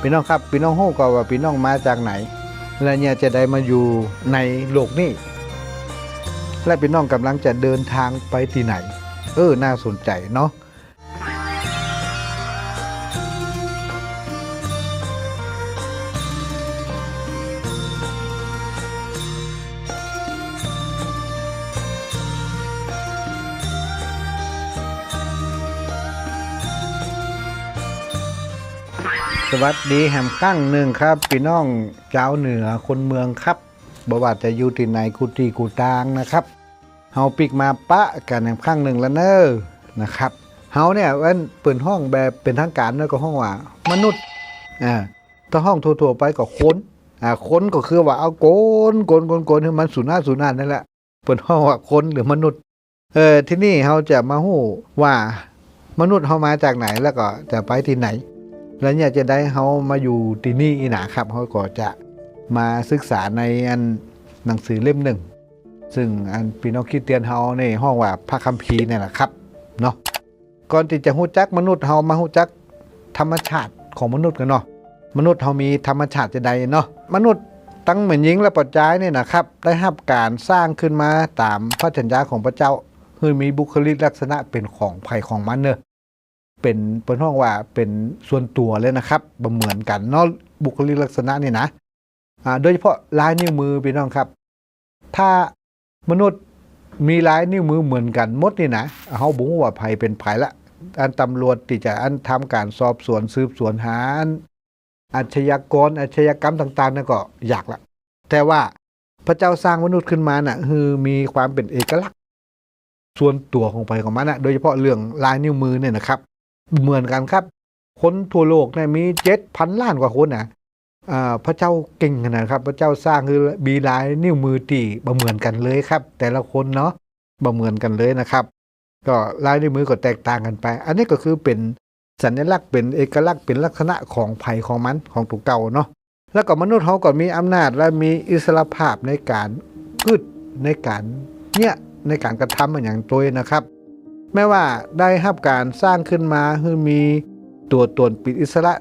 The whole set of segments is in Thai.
พี่น้องครับพี่น้องฮู้ก็ว่าพี่น้องมาจากไหน และเนี่ยจะได้มาอยู่ในโลกนี้ และพี่น้องกำลังจะเดินทางไปที่ไหน เออน่าสนใจเนาะ สวัสดีแหมข้างหนึ่งครับพี่น้องเจ้าวเหนือคนเมืองครับบว่าจะอยู่ที่ไหนกุฏิกูตางนะครับเฮาปิกมาปะกันแหมข้างหนึ่งแล้วเนอนะครับเฮาเนี่ยเว้นเปิดห้องแบบเป็นทางการเนอะก็ห้องว่า มนุษย์อ่าถ้าห้องทั่วๆไปก็ค้นอ่าค้นก็คือว่าเอาโกนโกนโกนโกนให้มันสูญหน้าสูญหน้านั่นแหละเปิดห้องว่าคนหรือมนุษย์ เออที่นี่เฮาจะมาหู้ว่ามนุษย์เฮามาจากไหนแล้วก็จะไปที่ไหน แล้วเนี่ยจะได้เขามาอยู่ที่นี่อีหนาครับเขาก็จะมาศึกษาในอันหนังสือเล่มหนึ่ง ซึ่งอันพี่น้องคิดเตียนเฮาในห้องว่าพระคัมภีร์เนี่ยแหละครับเนาะก่อนที่จะหู้จักมนุษย์เฮามาหู้จักธรรมชาติของมนุษย์กันเนาะมนุษย์เฮามีธรรมชาติจะใดเนาะมนุษย์ตั้งเหมือนหญิงและปัจจัยเนี่ยนะครับได้รับการสร้างขึ้นมาตามพระสัญญาของพระเจ้าคือมีบุคลิกลักษณะเป็นของไผ่ของมันเนอะ เป็นเปิ้นห้องว่าเป็นส่วนตัวเลยนะครับบ่เหมือนกันเนาะบุคลิกลักษณะนี่นะอ่าโดยเฉพาะลายนิ้วมือพี่น้องครับ ถ้ามนุษย์มีลายนิ้วมือเหมือนกันมดนี่นะเฮาบ่ฮู้ว่าไผเป็นไผละ อันตำรวจที่จะอันทำการสอบสวนสืบสวนหาอันอาชญากรอาชญากรรมต่างๆนั่นก็อยากละ แต่ว่าพระเจ้าสร้างมนุษย์ขึ้นมาน่ะคือมีความเป็นเอกลักษณ์ ส่วนตัวของไปของมันนะโดยเฉพาะเรื่องลายนิ้วมือเนี่ยนะครับ เหมือนกันครับ คนทั่วโลกเนี่ยมีเจ็ดพันล้านกว่าคนนะอ่าพระเจ้าเก่งขนาดครับ พระเจ้าสร้างคือบีลายนิ้วมือตีบ่เหมือนกันเลยครับ แต่ละคนเนาะบ่เหมือนกันเลยนะครับ ก็ลายนิ้วมือก็แตกต่างกันไป อันนี้ก็คือเป็นสัญลักษณ์เป็นเอกลักษณ์เป็นลักษณะของไผ่ของมันของตัวเก่าเนาะแล้วก็มนุษย์เขาก็มีอำนาจและมีอิสรภาพในการพืชในการเนี่ยในการกระทำอย่างตัวนะครับ แม้ว่าได้รับการสร้างขึ้นมาคือมีตัวตนปิดอิสระ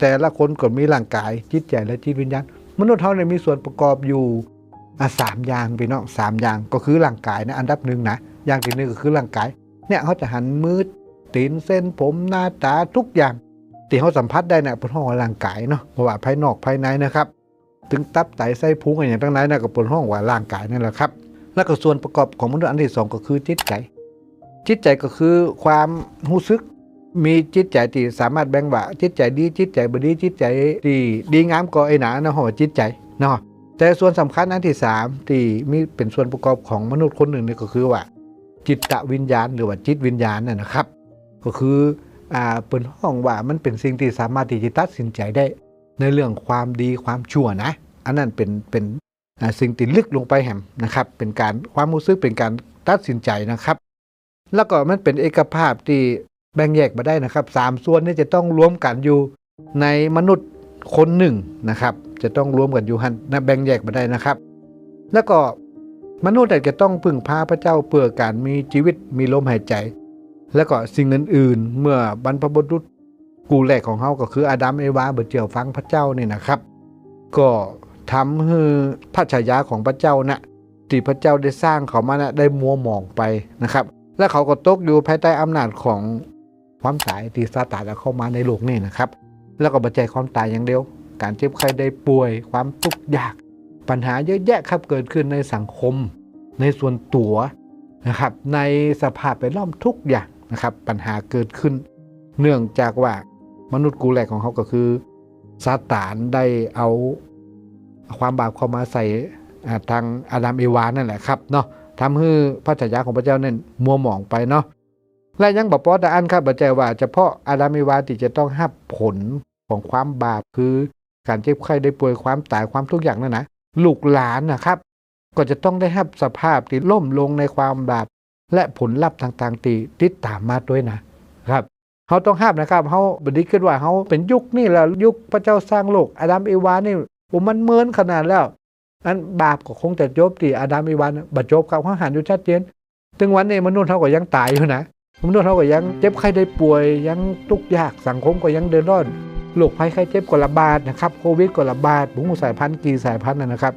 แต่ละคนก็มีร่างกายจิตใจและจิตวิญญาณมนุษย์เขาเนี่ยมีส่วนประกอบอยู่อะสามอย่างพี่น้องสามอย่างก็คือร่างกายนะอันดับหนึ่งนะอย่างที่หนึ่งก็คือร่างกาย เนี่ยเขาจะหันมือตีนเส้นผมหน้าตาทุกอย่างที่เขาสัมผัสได้เนี่ยเป็นห้องว่าร่างกายเนาะเพราะว่าภายนอกภายในนะครับ ถึงตับไตไส้พุงอะไรอย่างทั้งนั้นนะก็เป็นห้องว่าร่างกายนั่นแหละครับ แล้วก็ส่วนประกอบของมนุษย์อันที่สองก็คือจิตใจ จิตใจก็คือความรู้สึก มีจิตใจที่สามารถแบ่งว่า จิตใจดีจิตใจบดีจิตใจที่ดีงามก็ไอ้หนาเนาะว่าจิตใจเนาะแต่ส่วนสำคัญอันที่สามที่มีเป็นส่วนประกอบของมนุษย์คนหนึ่งนี่ก็คือว่า จิตตวิญญาณหรือว่าจิตวิญญาณน่ะนะครับ ก็คืออ่าเป็นห้องว่ามันเป็นสิ่งที่สามารถที่จะตัดสินใจได้ ในเรื่องความดีความชั่วนะ อันนั้นเป็นเป็นสิ่งที่ลึกลงไปแหมนะครับ เป็นการความรู้สึกเป็นการตัดสินใจนะครับ แล้วก็มันเป็นเอกภาพที่แบ่งแยกมาได้นะครับสามส่วนนี้จะต้องรวมกันอยู่ในมนุษย์คนหนึ่งนะครับ จะต้องรวมกันอยู่หันนะแบ่งแยกมาได้นะครับ แล้วก็มนุษย์เนี่ยจะต้องพึ่งพาพระเจ้าเพื่อการมีชีวิตมีลมหายใจ แล้วก็สิ่งอื่นๆ เมื่อบรรพบุรุษกูแรกของเขาก็คืออาดัมเอวาเบิดเจียวฟังพระเจ้านี่นะครับ ก็ทำให้พระฉายาของพระเจ้านะที่พระเจ้าได้สร้างเขามานะได้มัวหมองไปนะครับ และเขาก็ตกอยู่ภายใต้อำนาจของความตายที่ซาตานเอาเข้ามาในโลกนี่นะครับ แล้วก็บัจจัยความตายอย่างเดียว การเจ็บไข้ได้ป่วย ความทุกข์ยาก ปัญหาเยอะแยะครับเกิดขึ้นในสังคม ในส่วนตัวนะครับในสภาพแวดล้อมทุกอย่างนะครับ ปัญหาเกิดขึ้น เนื่องจากว่ามนุษย์กูแหลกของเขาก็คือซาตานได้เอาความบาปเข้ามาใส่ทางอาดัมเอวานั่นแหละครับเนาะ ทำให้พระฉายาของพระเจ้านั้นมัวหมองไปเนาะและยังบอกปอตอันครับบัจจัยว่าเฉพาะอาดามิวาที่จะต้องหับผลของความบาปคือการเจ็บไข้ได้ป่วยความตายความทุกอย่างนั่นนะลูกหลานนะครับ ก็จะต้องได้หับสภาพที่ล่มลงในความบาปและผลลัพธ์ต่างๆที่ติดตามมาด้วยนะครับเขาต้องห้ามนะครับเขาบดีขึ้นว่าเขาเป็นยุคนี่แหละยุคพระเจ้าสร้างโลกอาดัมเอวานี่โอ้มันเมินขนาดแล้ว นั้นบาปก็คงจะจบที่อาดัมอีวานบัดจบครับเขาหันอยู่ชัดเจนถึงวันนี้มนุษย์เขาก็ยังตายอยู่นะมนุษย์เขาก็ยังเจ็บไข้ได้ป่วยยังทุกข์ยากสังคมก็ยังเดือดร้อนโรคภัยไข้เจ็บก็ระบาดนะครับโควิดก็ระบาดบุ้งสายพันธุ์กีสายพันธุ์นะครับ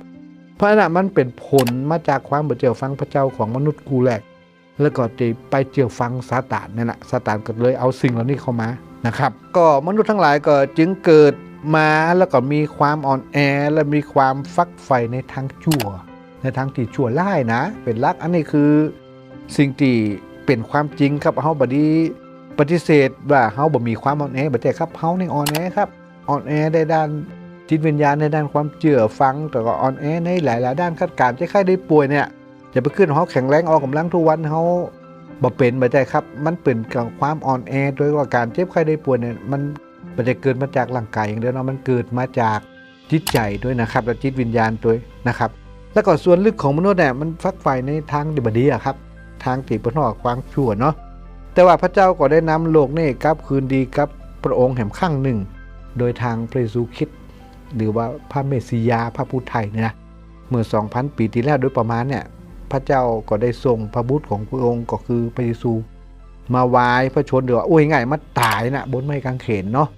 เพราะนั้นมันเป็นผลมาจากความบ่เจียวฟังพระเจ้าของมนุษย์กูแหละแล้วก็จะไปเจียวฟังซาตานนั่แหละซาตานก็เลยเอาสิ่งเหล่านี้เข้ามานะครับ ก็มนุษย์ทั้งหลายก็จึงเกิด มาแล้วก็มีความอ่อนแอและมีความฟักใฝ่ในทางชั่ว ในทางที่ชั่วร้ายนะ เป็นลักอันนี้คือสิ่งที่เป็นความจริงครับเฮาบดีปฏิเสธว่าเฮาบ่มีความอ่อนแอบ่แต่ครับเฮานี่อ่อนแอครับอ่อนแอในด้านจิตวิญญาณในด้านความเชื่อฟัง แต่ก็อ่อนแอในหลายๆ ด้านคัดการจะไข้ได้ป่วยเนี่ยอย่าไปขึ้นเฮาแข็งแรงออกกำลังทุกวันเฮาบ่เป็นบ่ได้ครับ มันเป็นกับความอ่อนแอโดยว่าการเจ็บไข้ได้ป่วยเนี่ยมัน บ่ได้เกิดมาจากร่างกายอย่างเดียวเนาะมันเกิดมาจากจิตใจด้วยนะครับ และจิตวิญญาณด้วยนะครับ แล้วก็ส่วนลึกของมนุษย์เนี่ยมันฟักไฟในทางดิบดีอะครับ ทางตีปนอกความชั่วเนาะแต่ว่าพระเจ้าก็ได้นำโลกนี่กลับคืนดีกับพระองค์แห่งข้างหนึ่ง โดยทางพระเยซูคริสต์หรือว่าพระเมสสิยาพระผู้ไทยเนี่ยนะเมื่อ 2,000 ปีที่แล้วโดยประมาณเนี่ยพระเจ้าก็ได้ทรงพระบุตรของพระองค์ก็คือพระเยซู มาวายพระชนเดี๋ยวว่าโอ้ยง่ายมาตายนะบนไม้กางเขนเนาะ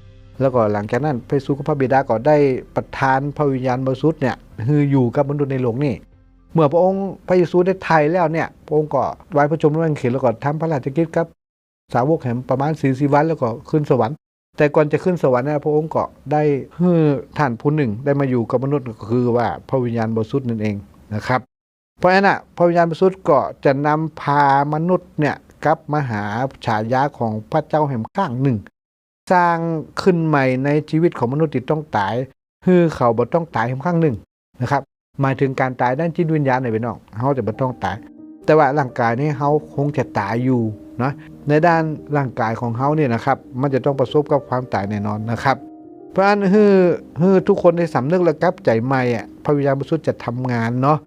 แล้วก็หลังจากนั้นพระเยซูกับพระบิดาก็ได้ประทานพระวิญญาณบริสุทธิ์เนี่ยคืออยู่กับมนุษย์ในโลกนี่ เมื่อพระองค์พระเยซูได้ไทยแล้วเนี่ยพระองค์ก็ไว้พระชนม์ร่างเขียนแล้วก็ทำพระราชกิจครับสาวกแห่งประมาณสี่สิบวันแล้วก็ขึ้นสวรรค์ แต่ก่อนจะขึ้นสวรรค์นะพระองค์ก็ได้ให้ท่านผู้หนึ่งได้มาอยู่กับมนุษย์ก็คือว่าพระวิญญาณบริสุทธิ์นั่นเองนะครับ เพราะฉะนั้นนะพระวิญญาณบริสุทธิ์ก็จะนำพามนุษย์เนี่ยกลับมาหาฉายาของพระเจ้าแห่งข้างหนึ่ง สร้างขึ้นใหม่ในชีวิตของมนุษย์ที่ต้องตายคือเขาบ่ต้องตายแห่งข้งหนึ่งนะครับ หมายถึงการตายด้านจิตวิญญาณในพี่น้องเขาจะไม่ต้องตาย แต่ว่าร่างกายนี่เขาคงจะตายอยู่นะในด้านร่างกายของเขาเนี่ยนะครับ มันจะต้องประสบกับความตายแน่นอนนะครับ เพราะฉะนั้นฮือฮือทุกคนได้สำนึกและกลับใจใหม่อะพระวิญญาณบริสุทธิ์จะทำงานเนาะ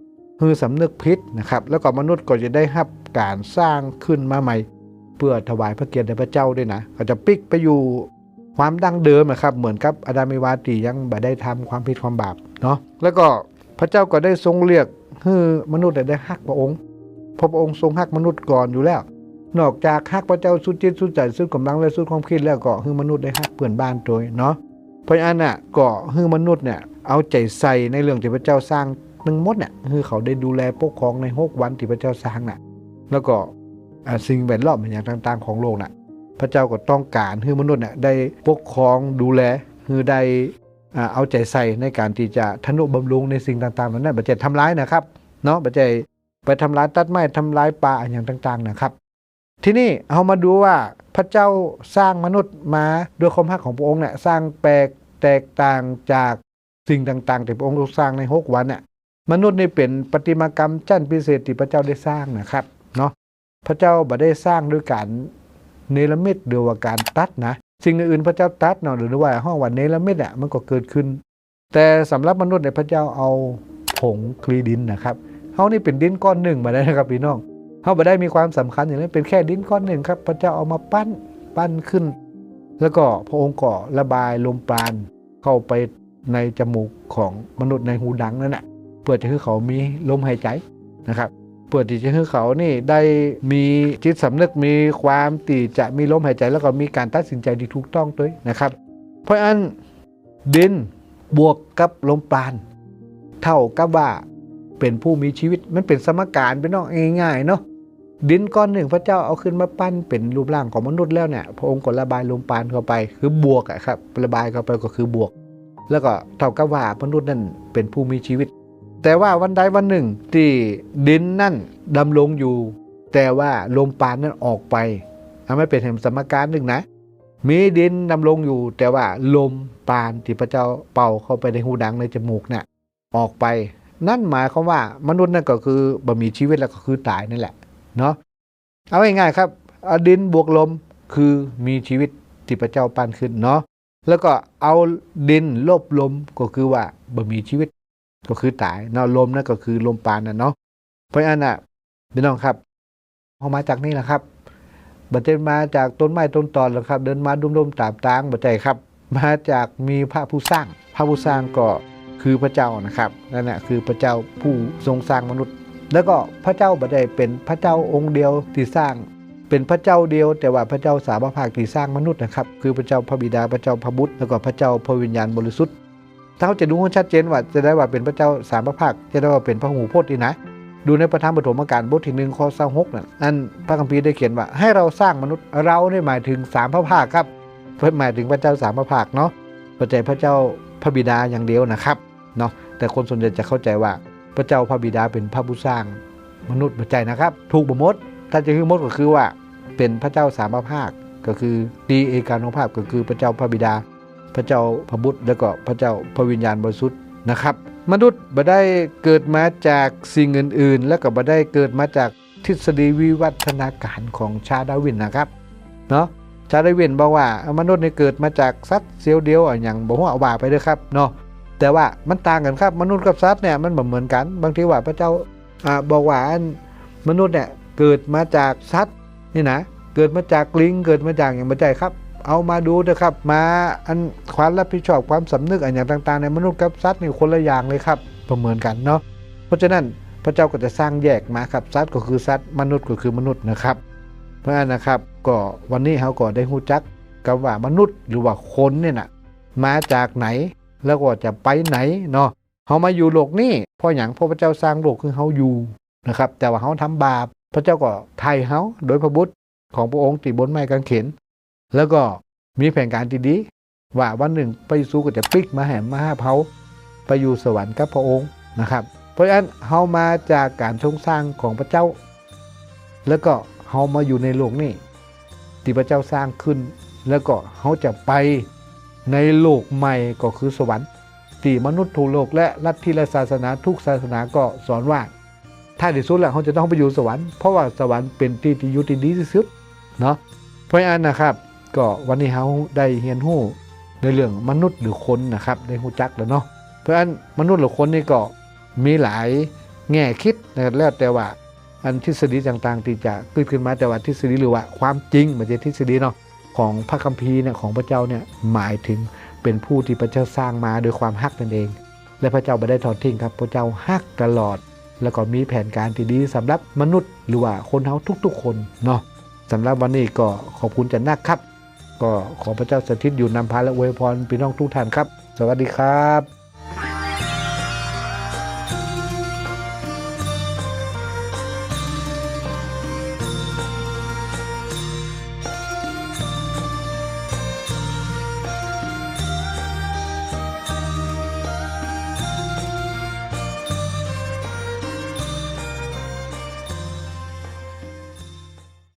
ฮือสำนึกพิษนะครับ แล้วก็มนุษย์ก็จะได้รับการสร้างขึ้นมาใหม่ เพื่อถวายพระเกียรติแด่พระเจ้าด้วยนะก็จะปิกไปอยู่ความดั้งเดิมนะครับ เหมือนกับอาดามิวาตียังบ่ได้ทำความผิดความบาปเนาะแล้วก็พระเจ้าก็ได้ทรงเรียกให้มนุษย์ได้ฮักพระองค์พระองค์ทรงฮักมนุษย์ก่อนอยู่แล้ว นอกจากฮักพระเจ้าสุดจิตสุดใจสุดกำลังและสุดความคิดแล้วก็ให้มนุษย์ได้ฮักเพื่อนบ้านตัวเนาะเพราะฉะนั้นน่ะก็ให้มนุษย์เนี่ยเอาใจใส่ในเรื่องที่พระเจ้าสร้างทั้งหมดเนี่ยคือเขาได้ดูแลปกครองในหกวันที่พระเจ้าสร้างน่ะแล้วก็ สิ่งแวดล้อมอย่างต่างๆ ของโลกน่ะพระเจ้าก็ต้องการให้มนุษย์เนี่ยได้ปกครองดูแลคือได้เอาใจใส่ในการที่จะทนุบำรุงในสิ่งต่างๆเหล่านั้นบัจเจทำร้ายนะครับเนาะบัจเจไปทำร้ายตัดไม้ทำร้ายป่าอย่างต่างๆนะครับ ที่นี่เอามาดูว่าพระเจ้าสร้างมนุษย์มาด้วยความรักของพระองค์เนี่ยสร้างแปลกแตกต่างจากสิ่งต่างๆที่พระองค์ทรงสร้างในหกวันเนี่ยมนุษย์นี่เป็นปฏิมากรรมชั้นพิเศษที่พระเจ้าได้สร้างนะครับ พระเจ้าบ่ได้สร้างด้วยการเนรมิตหรือว่าการตัดนะ สิ่งอื่นพระเจ้าตัดเนาะหรือว่าห้องวันเนรมิตอะมันก็เกิดขึ้น แต่สำหรับมนุษย์เนี่ยพระเจ้าเอาผงคลีดินนะครับเขานี่เป็นดินก้อนหนึ่งมาได้นะครับพี่น้องเขาบ่ได้มีความสำคัญอย่างนั้นเป็นแค่ดินก้อนหนึ่งครับพระเจ้าเอามาปั้นปั้นขึ้น แล้วก็พระองค์ก็ระบายลมปราณเข้าไปในจมูกของมนุษย์ในหูดังนั่นแหละเพื่อจะให้เขามีลมหายใจนะครับ เพื่อที่จะให้เขานี่ได้มีจิตสำนึกมีความตีจะมีลมหายใจแล้วก็มีการตัดสินใจที่ถูกต้องด้วยนะครับ เพราะฉะนั้นดินบวกกับลมปราณเท่ากับว่าเป็นผู้มีชีวิตมันเป็นสมการเป็นน้องง่ายๆเนาะดินก้อนหนึ่งพระเจ้าเอาขึ้นมาปั้นเป็นรูปร่างของมนุษย์แล้วเนี่ยพระองค์ก็ระบายลมปราณเข้าไป คือบวกอะครับระบายเข้าไปก็คือบวก แล้วก็เท่ากับว่ามนุษย์นั่นเป็นผู้มีชีวิต แต่ว่าวันใดวันหนึ่งที่ดินนั่นดำรงอยู่ แต่ว่าลมปาณนั้นออกไปทำให้เป็นแห่งสมการหนึ่งนะ มีดินดำรงอยู่ แต่ว่าลมปาณที่พระเจ้าเป่าเข้าไปในหูดังในจมูกนี่ยออกไป นั่นหมายความว่ามนุษย์นั่นก็คือบ่มีชีวิตแล้วก็คือตายนั่นแหละเนาะเอาง่ายๆครับอดินบวกลมคือมีชีวิตที่พระเจ้าปั้นขึ้นเนาะแล้วก็เอาดินลบลมก็คือว่าบ่มีชีวิต ก็คือตายเนาะลมนั่นก็คือลมปราณน่ะเนาะเพราะฉะนั้นน่ะพี่น้องครับเอามาจากนี่แหละครับบัจเจมาจากต้นไม้ต้นตอนหรอกครับ เดินมาดุมๆตามตางบัจเจครับ มาจากมีพระผู้สร้าง พระผู้สร้างก็คือพระเจ้านะครับนั่นแหละคือพระเจ้าผู้ทรงสร้างมนุษย์ แล้วก็พระเจ้าบัจเจเป็นพระเจ้าองค์เดียวที่สร้าง เป็นพระเจ้าเดียว แต่ว่าพระเจ้าสามภาคที่สร้างมนุษย์นะครับ คือพระเจ้าพระบิดาพระเจ้าพระบุตรแล้วก็พระเจ้าพระวิญญาณบริสุทธิ์ ถ้าเขาจะดูให้ชัดเจนว่าจะได้ว่าเป็นพระเจ้าสามพระภาคจะได้ว่าเป็นพระหูโพจน์ดีนะ ดูในประธรรมปฐมกาลบทที่หนึ่งข้อสหกนั่นพระคัมภีร์ได้เขียนว่า ให้เราสร้างมนุษย์เราเนี่ยหมายถึงสามพระภาคครับหมายถึงพระเจ้าสามพระภาคเนาะปัจจัยพระเจ้าพระบิดาอย่างเดียวนะครับเนาะแต่คนส่วนใหญ่จะเข้าใจว่าพระเจ้าพระบิดาเป็นพระผู้สร้างมนุษย์ปัจจัยนะครับ ถูกบมดถ้าจะคือมดก็คือว่าเป็นพระเจ้าสามพระภาคก็คือดีเอกานุภาพก็คือพระเจ้าพระบิดา ระเจ้าพระบุตรแล้วก็พระเจ้าพระวิญญาณบริสุทธิ์นะครับ มนุษย์บ่ได้เกิดมาจากสิ่งอื่น ๆ แล้วก็บ่ได้เกิดมาจากทฤษฎีวิวัฒนาการของชาดาวินนะครับเนาะชาดาวินบอกว่ามนุษย์เนี่ยเกิดมาจากสัตว์เสียวเดียวอย่างบอกว่าเอาว่าไปเด้อครับเนาะแต่ว่ามันต่างกันครับมนุษย์กับสัตว์เนี่ยมันบ่เหมือนกัน บางทีว่าพระเจ้าอ่าบอกว่ามนุษย์เนี่ยเกิดมาจากสัตว์นี่นะเกิดมาจากลิงเกิดมาจากอย่างบ่ใจครับ เอามาดูนะครับ มาอันความรับผิดชอบความสำนึกอันอย่างต่างๆ ในมนุษย์กับสัตว์นี่คนละอย่างเลยครับประเมินกันเนาะเพราะฉะนั้นพระเจ้าก็จะสร้างแยกมาครับสัตว์ก็คือสัตว์มนุษย์ก็คือมนุษย์นะครับ เพราะฉะนั้นนะครับก็วันนี้เขาก็ได้หูจักกับว่ามนุษย์หรือว่าคนเนี่ยนะมาจากไหนแล้วก็จะไปไหนเนาะเขามาอยู่โลกนี้เพราะอย่างพระเจ้าสร้างโลกคือเขาอยู่นะครับแต่ว่าเขาทำบาป พระเจ้าก็ไทยเขาโดยพระบุตรของพระองค์ติบนไม้กางเขน แล้วก็มีแผนการที่ดีว่าวันหนึ่งพระเยซูก็จะปิกมาแห่มาหาเผาไปอยู่สวรรค์กับพระองค์นะครับ เพราะฉะนั้นเฮามาจากการทรงสร้างของพระเจ้า แล้วก็เฮามาอยู่ในโลกนี้ที่พระเจ้าสร้างขึ้น แล้วก็เฮาจะไปในโลกใหม่ก็คือสวรรค์ที่มนุษย์ทั่วโลกและลัทธิและศาสนาทุกศาสนาก็สอนว่าถ้าที่สุดแล้วเขาจะต้องไปอยู่สวรรค์เพราะว่าสวรรค์เป็นที่ที่อยู่ที่ดีที่สุดเนาะเพราะฉะนั้นนะครับ ก็วันนี้เขาได้เรียนรู้ในเรื่องมนุษย์หรือคนนะครับได้รู้จักแล้วเนาะเพราะฉะนั้นมนุษย์หรือคนนี่ก็มีหลายแง่คิดนะครับแล้วแต่ว่าอันทฤษฎีต่างๆที่จะเกิดขึ้นมาแต่ว่าทฤษฎีหรือว่าความจริงม่ใช่ทฤษฎีเนาะของพระคัมภีร์เนี่ยของพระเจ้าเนี่ยหมายถึงเป็นผู้ที่พระเจ้าสร้างมาโดยความฮักนั่นเอง และพระเจ้าไม่ได้ทอดทิ้งครับ พระเจ้าฮักตลอด แล้วก็มีแผนการที่ดีสำหรับมนุษย์ หรือว่าคนเฮาทุกๆ คนเนาะสำหรับวันนี้ก็ขอบคุณจันนักครับ ก็ขอพระเจ้าสถิตอยู่นำพาและอวยพรพี่น้องทุกท่านครับ สวัสดีครับ